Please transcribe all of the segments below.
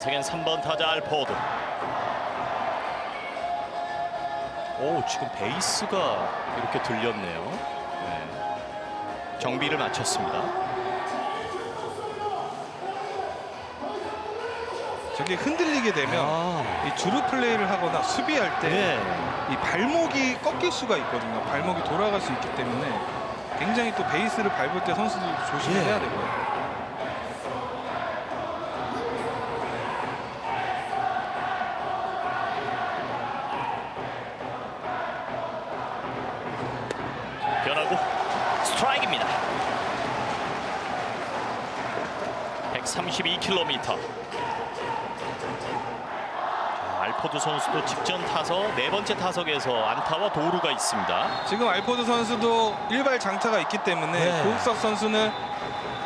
세계 3번 타자 알포드. 오 지금 베이스가 이렇게 들렸네요. 네. 정비를 마쳤습니다. 저게 흔들리게 되면 아, 이 주루 플레이를 하거나 수비할 때 이 네. 발목이 꺾일 수가 있거든요. 발목이 돌아갈 수 있기 때문에 굉장히 또 베이스를 밟을 때 선수들이 조심을 예. 해야 되고요. 132km. 알포드 선수도 직전 타석 네 번째 타석에서 안타와 도루가 있습니다. 지금 알포드 선수도 일발 장타가 있기 때문에 네. 고욱석 선수는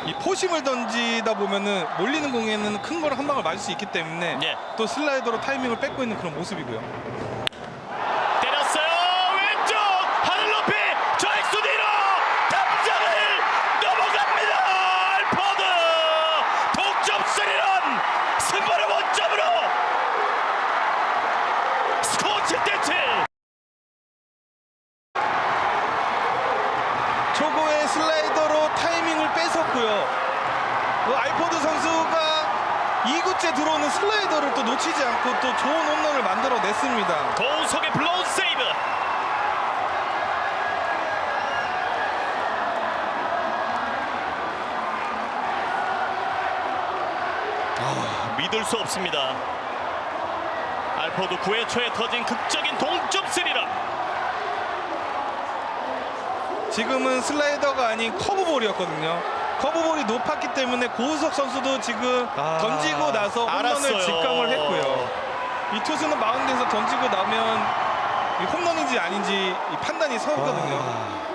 이 포심을 던지다 보면은 몰리는 공에는 큰 걸 한 방을 맞을 수 있기 때문에 네. 또 슬라이더로 타이밍을 뺏고 있는 그런 모습이고요 왼쪽 하늘 높이 좌익수 뒤로 담장을 넘어갑니다 알포드 동점 스리런 승부를 원점으로 스코어 7대 7 초고의 슬라이더로 타이밍을 뺏었고요. 그 알포드 선수가 2구째 들어오는 슬라이더를 또 놓치지 않고 또 좋은 홈런을 만들어냈습니다. 도우석의 블로우 세이브 아, 믿을 수 없습니다 알포드 9회 초에 터진 극적인 동점 스리런 지금은 슬라이더가 아닌 커브볼이었거든요. 커브볼이 높았기 때문에 고우석 선수도 지금 아, 던지고 나서 홈런을 알았어요. 직감을 했고요. 이 투수는 마운드에서 던지고 나면 이 홈런인지 아닌지 이 판단이 서거든요. 아.